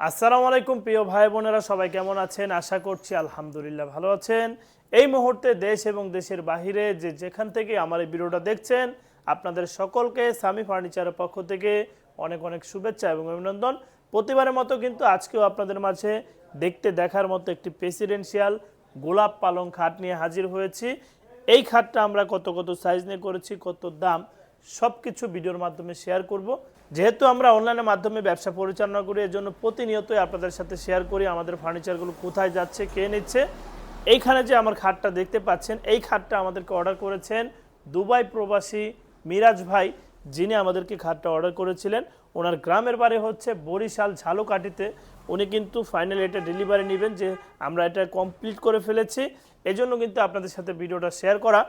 আসসালামু আলাইকুম, প্রিয় ভাই বোনেরা, সবাই কেমন আছেন? আশা করছি আলহামদুলিল্লাহ ভালো আছেন। এই মুহূর্তে দেশ এবং দেশের বাহিরে যে যেখান থেকে আমার এই ভিডিওটা দেখছেন, আপনাদের সকলকে সামি ফার্নিচারের পক্ষ থেকে অনেক অনেক শুভেচ্ছা এবং অভিনন্দন। প্রতিবারের মতো কিন্তু আজকেও আপনাদের মাঝে দেখতে দেখার মতো একটি প্রেসিডেন্সিয়াল গোলাপ পালং খাট নিয়ে হাজির হয়েছি। এই খাটটা আমরা কত কত সাইজ নিয়ে করেছি, কত দাম সব কিছু ভিডিওর মাধ্যমে শেয়ার করব। যেহেতু আমরা অনলাইনের মাধ্যমে ব্যবসা পরিচালনা করি, এর জন্য প্রতিনিয়তই আপনাদের সাথে শেয়ার করি আমাদের ফার্নিচারগুলো কোথায় যাচ্ছে, কে নিচ্ছে। এইখানে যে আমার খাটটা দেখতে পাচ্ছেন, এই খাটটা আমাদেরকে অর্ডার করেছেন দুবাই প্রবাসী মিরাজ ভাই, যিনি আমাদেরকে খাটটা অর্ডার করেছিলেন। ওনার গ্রামের বাড়ি হচ্ছে বরিশাল ঝালুকাঠিতে। উনি কিন্তু ফাইনালি এটা ডেলিভারি নেবেন যে আমরা এটা কমপ্লিট করে ফেলেছি। এজন্য কিন্তু আপনাদের সাথে ভিডিওটা শেয়ার করা।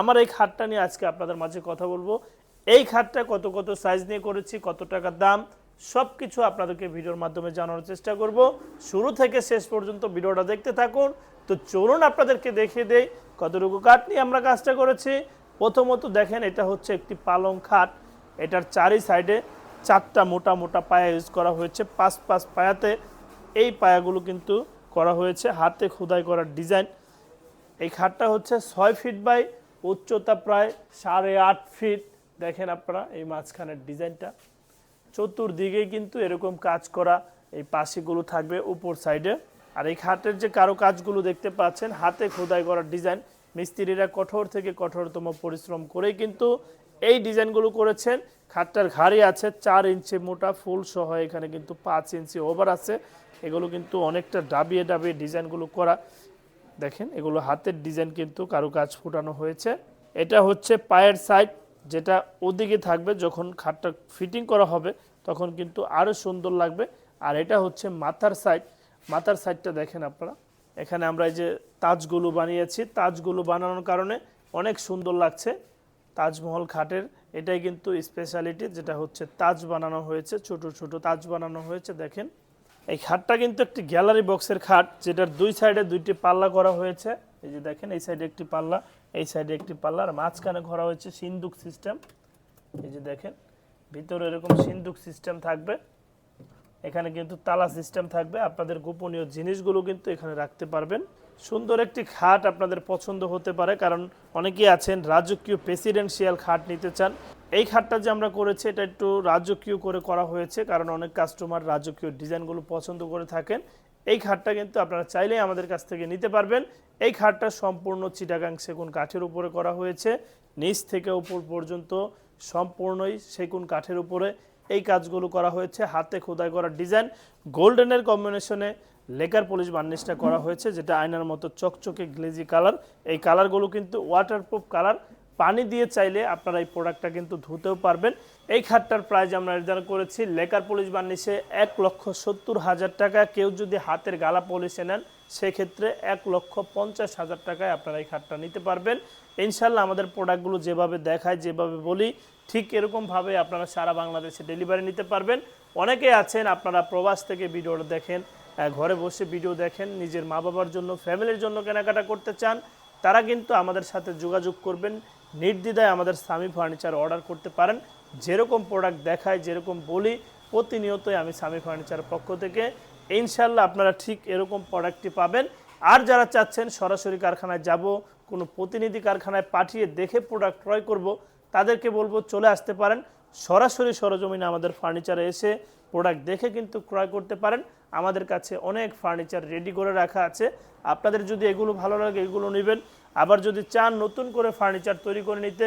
আমার এই খাটটা নিয়ে আজকে আপনাদের মাঝে কথা বলব। এই খাটটা কত কত সাইজ নিয়ে করেছি, কত টাকা দাম সব কিছু আপনাদেরকে ভিডিওর মাধ্যমে জানানোর চেষ্টা করব। শুরু থেকে শেষ পর্যন্ত ভিডিওটা দেখতে থাকুন। তো চলুন আপনাদেরকে দেখিয়ে দেই কতটুকু কাঠ নিয়ে আমরা কাজটা করেছি। প্রথমত দেখেন, এটা হচ্ছে একটি পালং খাট। এটার চারি সাইডে চারটা মোটা মোটা পায়া ইউজ করা হয়েছে। পাঁচ পাঁচ পায়াতে এই পায়াগুলো কিন্তু করা হয়েছে হাতে খোদাই করার ডিজাইন এই খাটটা হচ্ছে ছয় ফিট বাই উচ্চতা প্রায় সাড়ে আট ফিট দেখেন আপনারা এই মাঝখানের ডিজাইনটা। চতুর্দিকে কিন্তু এরকম কাজ করা এই পাশেগুলো থাকবে উপর সাইডে। আর এই খাটের যে কারও কাজগুলো দেখতে পাচ্ছেন, হাতে খোদাই করা ডিজাইন। মিস্ত্রিরা কঠোর থেকে কঠোরতম পরিশ্রম করে কিন্তু এই ডিজাইনগুলো করেছেন। খাটটার ঘাড়ি আছে, চার ইঞ্চি মোটা, ফুল সহ এখানে কিন্তু পাঁচ ইঞ্চি ওভার আছে। এগুলো কিন্তু অনেকটা ডাবিয়ে ডাবিয়ে ডিজাইনগুলো করা। দেখেন, এগুলো হাতের ডিজাইন কিন্তু কারও কাজ ফুটানো হয়েছে। এটা হচ্ছে পায়ের সাইড। যেটা ওদিকে থাকবে, যখন খাটটা ফিটিং করা হবে, তখন কিন্তু আরও সুন্দর লাগবে। আর এটা হচ্ছে মাথার সাইড মাথার সাইডটা দেখেন আপনারা। এখানে আমরা এই যে তাজগুলো বানিয়েছি। তাজগুলো বানানোর কারণে অনেক সুন্দর লাগছে। তাজমহল খাটের এটাই কিন্তু স্পেশালিটি যেটা হচ্ছে তাজ বানানো হয়েছে। ছোট ছোট তাজ বানানো হয়েছে, দেখেন। এই খাটটা কিন্তু একটি গ্যালারি বক্সের খাট, যেটার দুই সাইডে দুইটি পাল্লা করা হয়েছে। এই যে দেখেন, এই সাইডে একটি পাল্লা। এই সাইডে একটি পাল্লা আর মাঝখানে করা হয়েছে সিন্দুক সিস্টেম। এই যে দেখেন, ভিতরে এরকম সিন্দুক সিস্টেম থাকবে। এখানে কিন্তু তালা সিস্টেম থাকবে। আপনাদের গোপনীয় জিনিসগুলো কিন্তু এখানে রাখতে পারবেন। সুন্দর একটি খাট আপনাদের পছন্দ হতে পারে, কারণ অনেকেই আছেন রাজকীয় প্রেসিডেন্সিয়াল খাট নিতে চান। এই খাটটা যে আমরা করেছি, এটা একটু রাজকীয় করে করা হয়েছে, কারণ অনেক কাস্টমার রাজকীয় ডিজাইনগুলো পছন্দ করে থাকেন। এই খাটটা কিন্তু আপনারা চাইলেই আমাদের কাছ থেকে নিতে পারবেন। এই খাটটা সম্পূর্ণ চিটাগাং সেগুন কাঠের উপরে করা হয়েছে। নিচ থেকে উপর পর্যন্ত সম্পূর্ণই সেগুন কাঠের উপরে এই কাজগুলো করা হয়েছে। হাতে খোদাই করা ডিজাইন। গোল্ডেনের কম্বিনেশনে লেকার পলিশ বার্নিশটা করা হয়েছে, যেটা আয়নার মতো চকচকে গ্লেজি কালার। এই কালারগুলো কিন্তু ওয়াটারপ্রুফ কালার। পানি দিয়ে চাইলে আপনারা এই প্রোডাক্টটা কিন্তু ধুতেও পারবেন। এই খাটটার প্রাইস আমরা নির্ধারণ করেছি, লেকার পলিশ বার্নিশে এক লক্ষ সত্তর হাজার টাকা। কেউ যদি হাতের গালা পলিশে নেন, সেক্ষেত্রে এক লক্ষ পঞ্চাশ হাজার টাকায় আপনারা এই খাটটা নিতে পারবেন। ইনশাল্লাহ আমাদের প্রোডাক্টগুলো যেভাবে দেখায় যেভাবে বলি, ঠিক এরকমভাবে আপনারা সারা বাংলাদেশে ডেলিভারি নিতে পারবেন। অনেকে আছেন, আপনারা প্রবাস থেকে ভিডিওটা দেখেন ঘরে বসে ভিডিও দেখেন, নিজের মা বাবার জন্য, ফ্যামিলির জন্য কেনাকাটা করতে চান, তারা কিন্তু আমাদের সাথে যোগাযোগ করবেন। নির্দ্বিধায় আমাদের স্বামী ফার্নিচার অর্ডার করতে পারেন। যেরকম প্রোডাক্ট দেখায়, যেরকম বলি, প্রতিনিয়তই আমি স্বামী ফার্নিচারের পক্ষ থেকে ইনশাল্লাহ আপনারা ঠিক এরকম প্রোডাক্টটি পাবেন। আর যারা চাচ্ছেন সরাসরি কারখানায় যাব, কোনো প্রতিনিধি কারখানায় পাঠিয়ে দেখে প্রোডাক্ট ক্রয় করব, তাদেরকে বলব চলে আসতে পারেন। সরাসরি সরজমিনে আমাদের ফার্নিচারে এসে প্রোডাক্ট দেখে কিন্তু ক্রয় করতে পারেন। আমাদের কাছে অনেক ফার্নিচার রেডি করে রাখা আছে। আপনাদের যদি এগুলো ভালো লাগে, এগুলো নেবেন। আবার যদি চান নতুন করে ফার্নিচার তৈরি করে নিতে,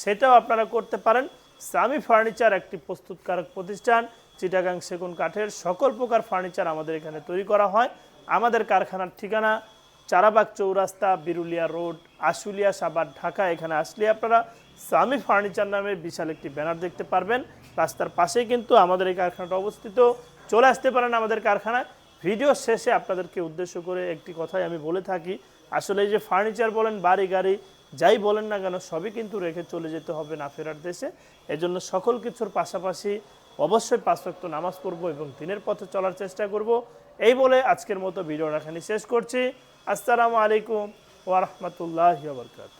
সেটাও আপনারা করতে পারেন। সামি ফার্নিচার একটি প্রস্তুতকারক প্রতিষ্ঠান, চিটাগাং সেগুন কাঠের সকল প্রকার ফার্নিচার আমাদের এখানে তৈরি করা হয়। আমাদের কারখানার ঠিকানা চারাবাগ চৌরাস্তা, বিরুলিয়া রোড, আশুলিয়া সাবার ঢাকা, এখানে আসলে আপনারা সামি ফার্নিচার নামে বিশাল একটি ব্যানার দেখতে পারবেন। রাস্তার পাশেই কিন্তু আমাদের এই কারখানাটা অবস্থিত। চলে আসতে পারেন আমাদের কারখানায়। ভিডিও শেষে আপনাদেরকে উদ্দেশ্য করে একটি কথাই আমি বলে থাকি। আসলে এই যে ফার্নিচার বলেন, বাড়ি, গাড়ি, যাই বলেন না কেন, সবই কিন্তু রেখে চলে যেতে হবে না ফেরার দেশে। এজন্য সকল কিছুর পাশাপাশি অবশ্যই পাঁচ নামাজ পড়ব এবং দিনের পথে চলার চেষ্টা করব। এই বলে আজকের মতো ভিডিওটা এখানে শেষ করছি। আসসালামু আলাইকুম ওয়া রাহমাতুল্লাহি ওয়া বারাকাতুহু।